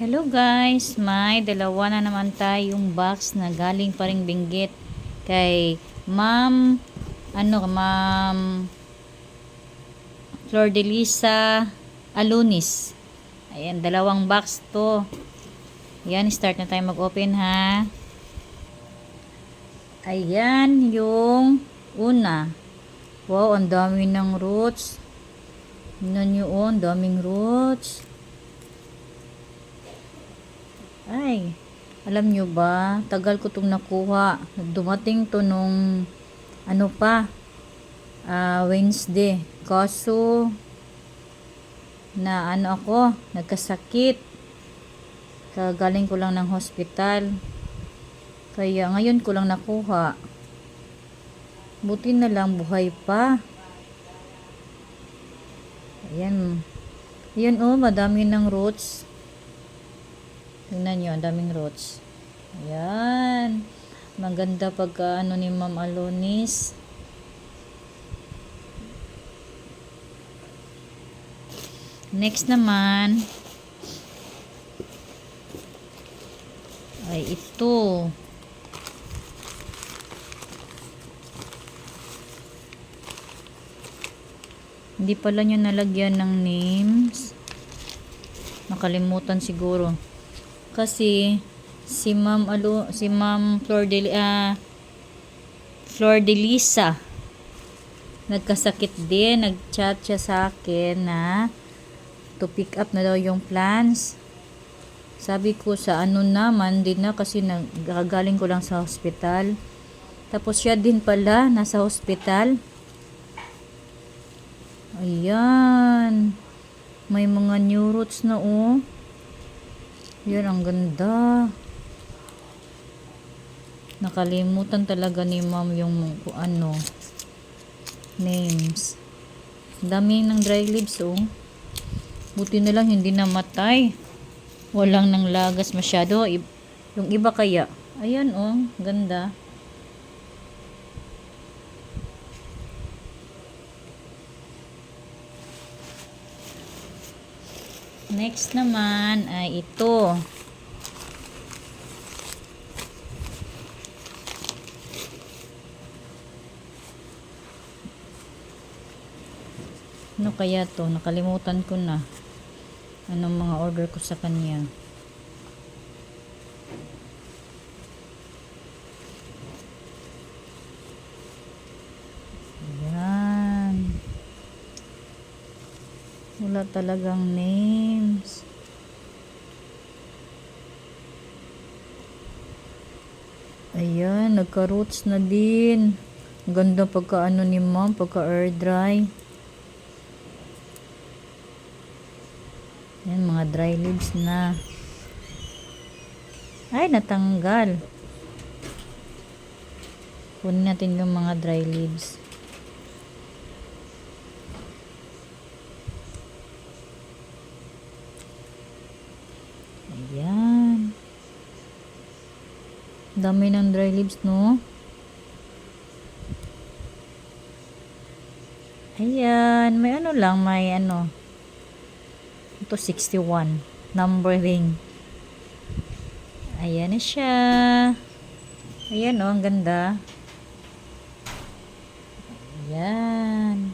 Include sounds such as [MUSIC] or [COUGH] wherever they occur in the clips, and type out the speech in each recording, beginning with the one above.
Hello guys, may dalawa na naman tayong box na galing pa ring binggit kay Ma'am ano Ma'am Flor de Lisa Alunis. Ayan, dalawang box to. Ayan, start na tayo mag-open ha. Ayan yung una. Wow, ang dami ng roots. Oh, ang daming roots. Ay, alam nyo ba, tagal ko itong nakuha. Dumating to nung, ano pa, ah, Wednesday. Kaso, na ano ako, nagkasakit. Kagaling ko lang ng hospital. Kaya ngayon ko lang nakuha. Buti na lang buhay pa. Ayan. Ayan oh, madami ng roots. Tingnan nyo, ang daming roots. Ayan. Maganda pagka ano ni Ma'am Alonis. Next naman ay ito. Hindi pala nyo nalagyan ng names. Nakalimutan siguro. Kasi si Ma'am Alo, si Ma'am Flor de ah, Flor de Lisa nagkasakit din, nag-chat siya sa akin na to pick up na daw yung plans. Sabi ko sa ano naman din na kasi nagagaling ko lang sa hospital. Tapos siya din pala nasa hospital. Ayan. May mga new roots na oh. Yan, ang ganda. Nakalimutan talaga ni ma'am yung ano, names. Dami ng dry leaves, oh. Buti na lang hindi namatay. Walang nang lagas masyado. Yung iba kaya. Ayan, oh. Ganda. Next naman ay ito. Ano kaya to? Nakalimutan ko na. Anong mga order ko sa kanya. Ayan. Wala talagang names. Ayan, nagka-roots na din. Ganda pagka ano ni ma'am, pagka air dry. Yan, mga dry leaves na. Ay, natanggal. Kunin natin yung mga dry leaves. Ayan. Dami ng dry leaves, no? Ayan. May ano lang, may ano. Ito 61. Numbering. Ayan na siya. Ayan oh, ang ganda. Ayan.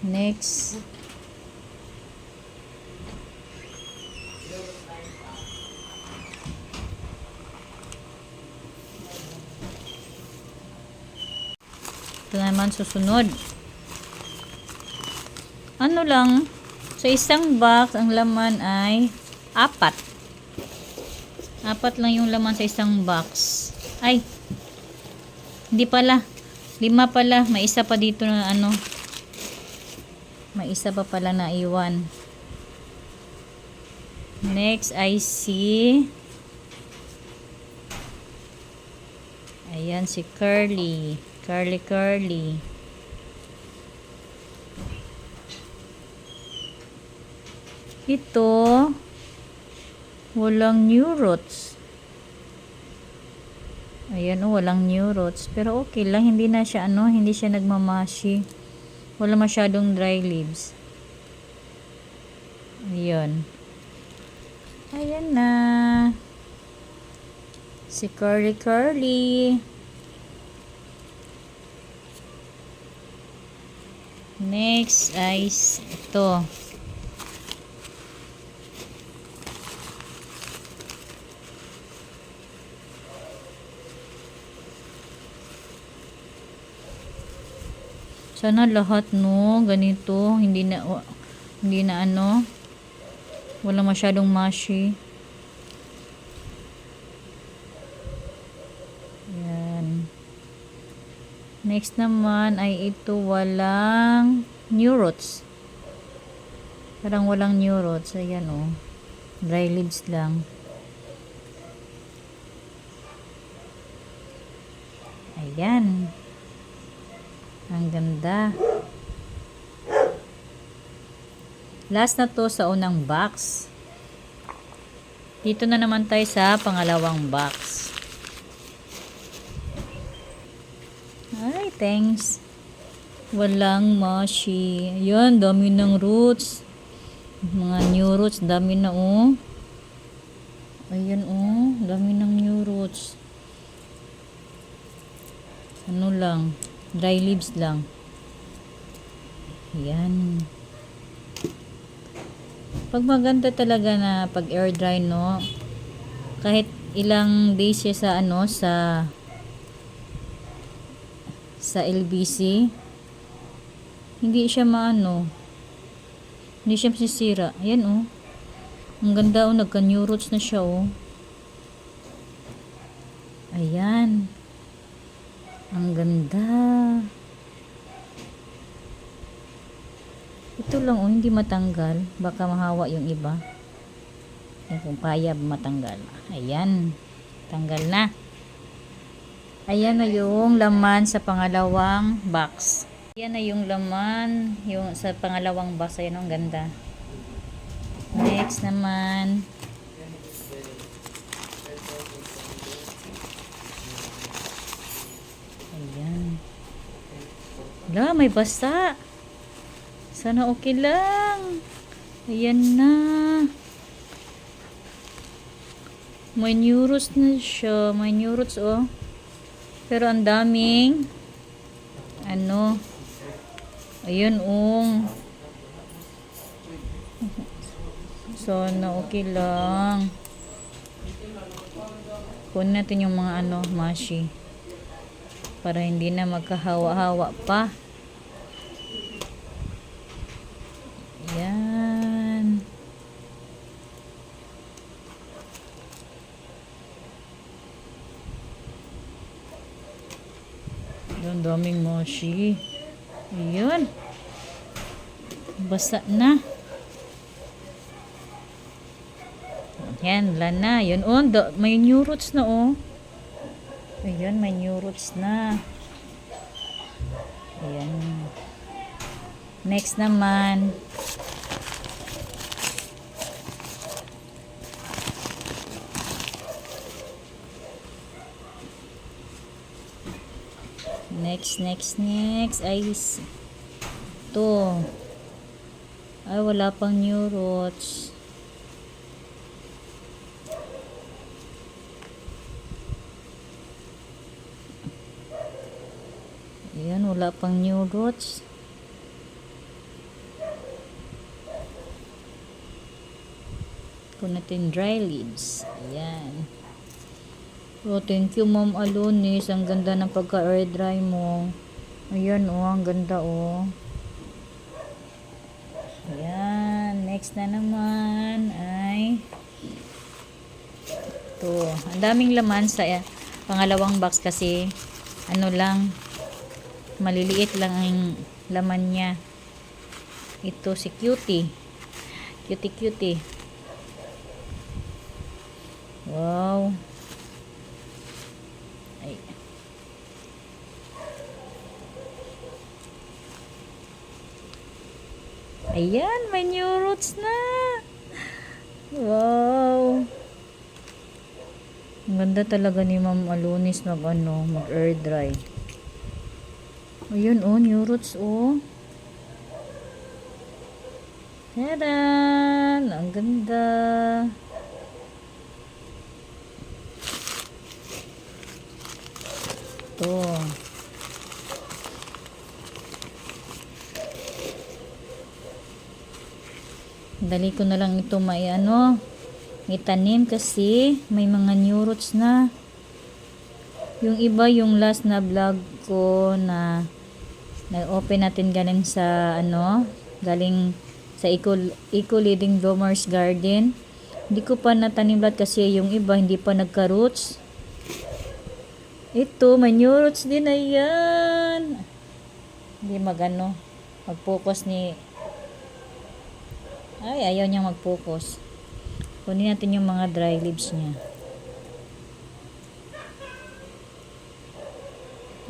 Next. Ito naman susunod. Ano lang, sa isang box, ang laman ay apat. Apat lang yung laman sa isang box. Ay, hindi pala. Lima pala. May isa pa dito na ano. May isa pa pala na iwan. Next, I see. Ayan si Curly. Curly Curly. Ito, walang new roots. Ayan oh, walang new roots. Pero okay lang, hindi na siya ano, hindi siya nagmamashi. Wala masyadong dry leaves. Ayun. Ayan na. Si Curly Curly. Next ay ito. Sana lahat no, ganito, hindi na hindi na ano, wala masyadong mushy. Next naman ay ito walang new roots. Parang walang new roots. Ayan oh. Dry leaves lang. Ayan. Ang ganda. Last na to sa unang box. Dito na naman tayo sa pangalawang box. Ay, thanks. Walang mushy. Ayan, dami ng roots. Mga new roots, dami na oh. Ayan oh, dami ng new roots. Ano lang, dry leaves lang. Ayan. Pag maganda talaga na pag air dry no, kahit ilang days siya sa ano, sa sa LBC, hindi siya maano, hindi siya masisira. Ayan oh. Ang ganda oh, nagka-new roots na siya oh. Ayan. Ang ganda. Ito lang oh, hindi matanggal. Baka mahawa yung iba. Kung payab matanggal. Ayan. Tanggal na. Ayan na yung laman sa pangalawang box. Ayan na yung laman yung sa pangalawang box. Ayan ang ganda. Next naman. Ayan. Wala, may basa. Sana okay lang. Ayan na. May new roots na siya. May new roots, oh. Pero ang daming ano ayun, um sana okay lang. Kunin natin yung mga ano, mashi. Para hindi na magkahawa-hawa pa. Yan. Yan, moshi. Ayun. Basa na. Yan, wala na. Yun, oh, da- may new roots na, oh. Ayan, may new roots na. Ayan. Next naman. Next, next, next ay s- to. Ay, wala pang new roots. Ayan, wala pang new roots. Kung natin dry leaves. Ayan. Oh, thank you Ma'am Alonis. Ang ganda ng pagka-air dry mo. Ayan oh, ang ganda oh. Ayan. Next na naman ay ito. Ang daming laman sa eh, pangalawang box kasi ano lang maliliit lang ang laman niya. Ito si Cutie. Cutie Cutie. Wow. Ayan, may new roots na. Wow. Ang ganda talaga ni Ma'am Alunis mag ano, mag air dry. Ayun oh, new roots oh. Tadan! Ang ganda! Ito. Dali ko na lang ito may ano, itanim kasi may mga new roots na. Yung iba, yung last na vlog ko na nag-open natin galing sa ano, galing sa Eco, Eco Leading Bloomers Garden. Hindi ko pa natanim lahat kasi yung iba hindi pa nagka-roots. Ito, may new roots din na yan. Hindi magano, mag-focus ni ay, ayaw niyang mag-focus. Kunin natin yung mga dry leaves niya.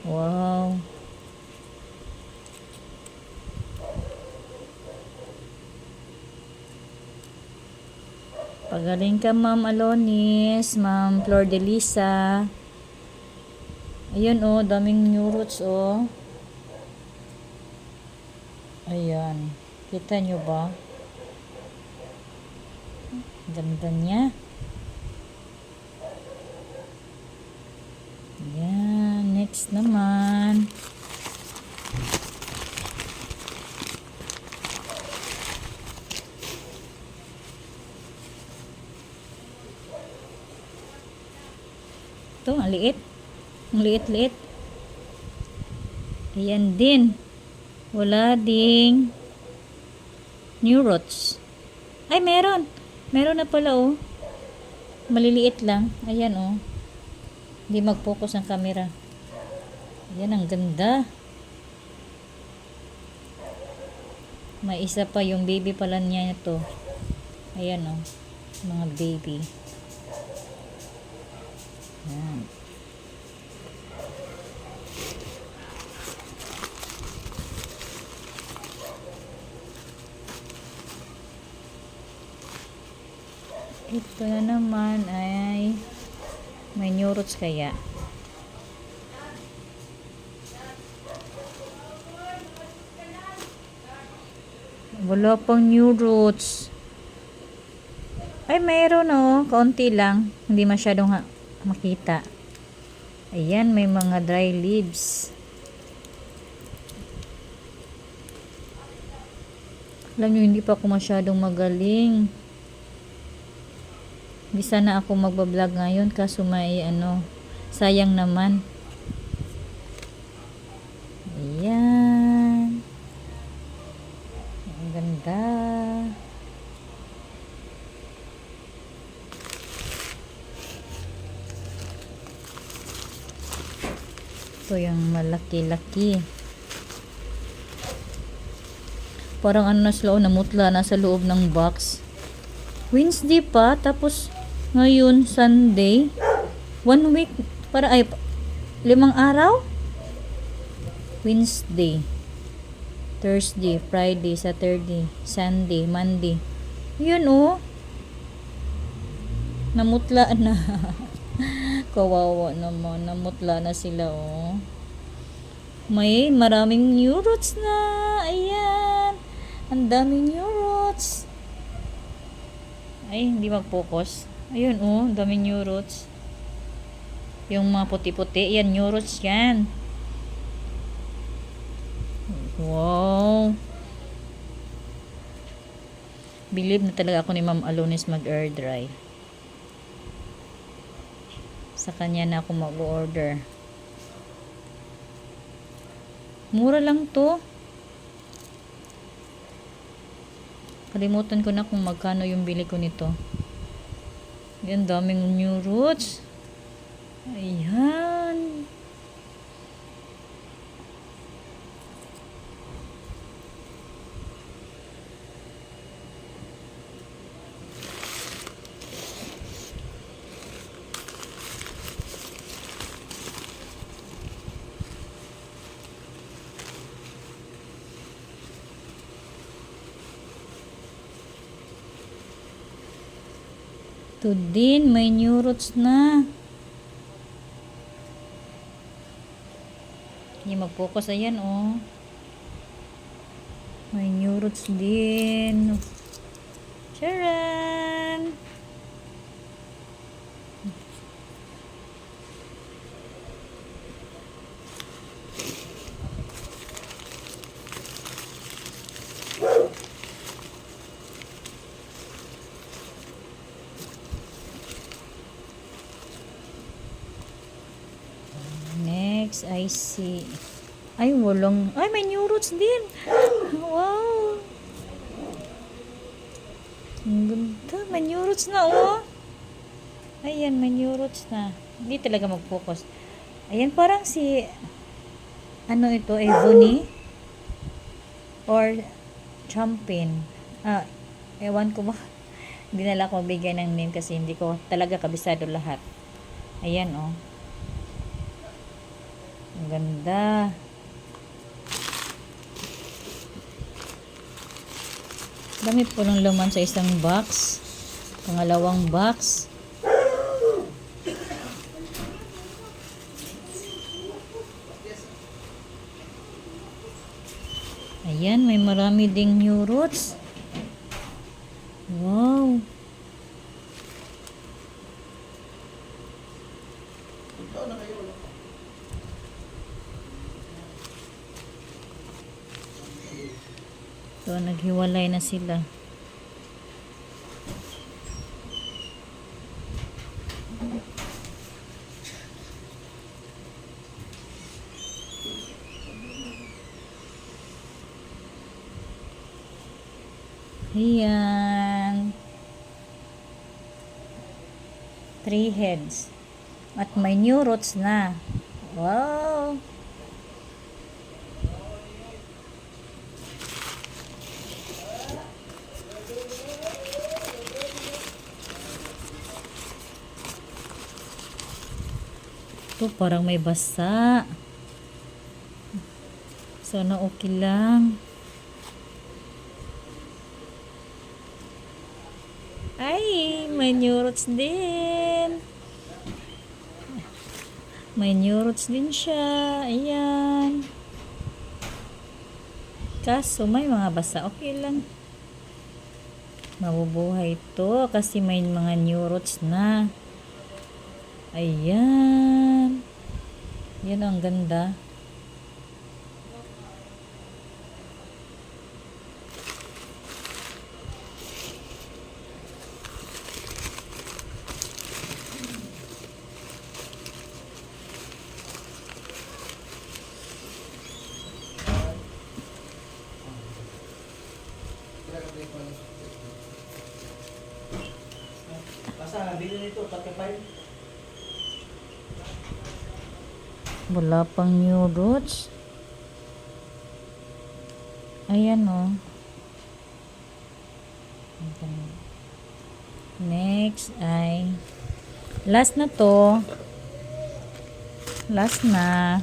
Wow. Pagaling ka, Ma'am Alonis, Ma'am Flor de Lisa. Ayun, oh, daming new roots, oh. Ayan. Kita nyo ba? Ganda niya. Ayan. Next naman. Ito, ang liit. Ang liit-liit. Ayan din. Wala ding new roots. Ay, meron. Meron na pala, oh. Maliliit lang. Ayan, oh. Hindi mag-focus ang camera. Ayan, ang ganda. May isa pa, yung baby pala niya ito. Ayan, oh. Mga baby. Ayan. Ito na naman ay may new roots kaya. Wala pang new roots. Ay, mayroon oh. Kaunti lang. Hindi masyadong makita. Ayan, may mga dry leaves. Alam nyo, hindi pa ako masyadong magaling. Hindi sana ako magbablog ngayon kaso may ano, sayang naman. Ayan. Ang ganda. Ito yung malaki-laki. Parang ano na sila, oh, namutla na sa loob ng box. Wednesday pa, tapos ngayon, Sunday. One week, para ay, limang araw? Wednesday, Thursday, Friday, Saturday, Sunday, Monday. Yun oh. Namutla na. [LAUGHS] Kawawa naman. Namutla na sila oh. May maraming new roots na. Ayan. Ang daming new roots. Ay, hindi mag-focus. Ayun, oh, daming new roots. Yung mga puti-puti, yan, new roots yan. Wow. Believe na talaga ako ni Ma'am Alonis mag-air dry. Sa kanya na ako mag-order. Mura lang to. Kalimutan ko na kung magkano yung bili ko nito. Yan, daming new roots. Ayan. Ito din, may new roots na. Hindi mag-focus. Ayan, oh. May new roots din. Charan! Next, I see. Ay, walang. Ay, may new roots din. Wow. Ang ganda. May new roots na, oh. Ayan, may new roots na. Hindi talaga mag-focus. Ayan, parang si... Ano ito? Ebony? Or Champin? Ah, ewan ko ba? Hindi nala ko bigyan ng name kasi hindi ko talaga kabisado lahat. Ayan, oh. Ang ganda. Dami po ng laman sa isang box. Pangalawang box. Ayan, may marami ding new roots. Wow. So, naghiwalay na sila. Ayan. Three heads. At may new roots na. Wow! Ito parang may basa. Sana okay lang. Ay, may new roots din. May new roots din siya. Ayan. Kaso may mga basa. Okay lang. Mabubuhay ito kasi may mga new roots na. Ayan. Yan ang ganda. Wala pang new roots. Ayan o. Next ay last na to. Last na.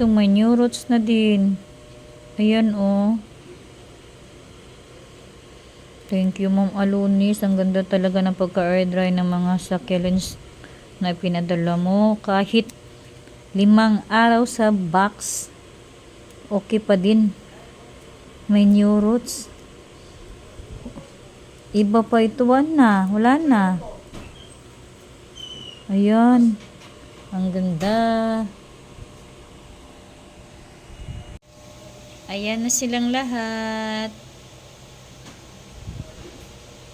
Ito may new roots na din. Ayan oh. Thank you Ma'am Alunis. Ang ganda talaga ng pagka-air dry ng mga succulents na pinadala mo. Kahit limang araw sa box, okay pa din. May new roots. Iba pa ito na. Wala na. Ayan. Ang ganda. Ayan na silang lahat.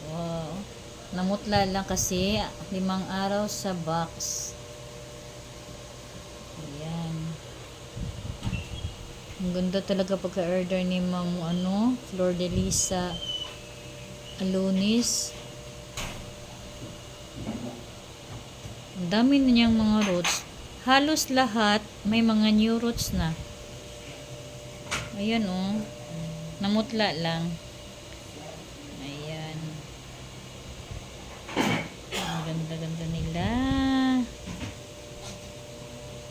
Wow. Namutla lang kasi limang araw sa box. Ayan. Ang ganda talaga pagka-order ni Ma'am ano, Flor de Lisa Alunis. Ang dami na niyang mga roots. Halos lahat may mga new roots na. Ayan oh. Namutla lang. Ayan. Ang ganda-ganda nila.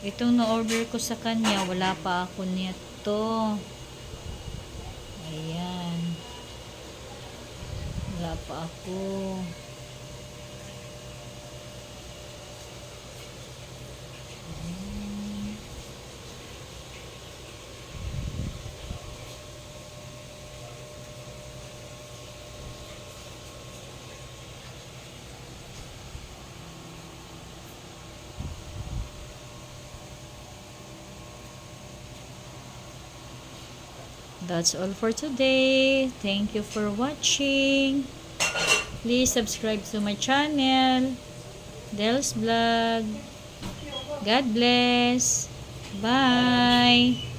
Itong na-order ko sa kanya, wala pa ako nito. Ayan. Wala pa ako. That's all for today. Thank you for watching. Please subscribe to my channel. Del's Vlog. God bless. Bye.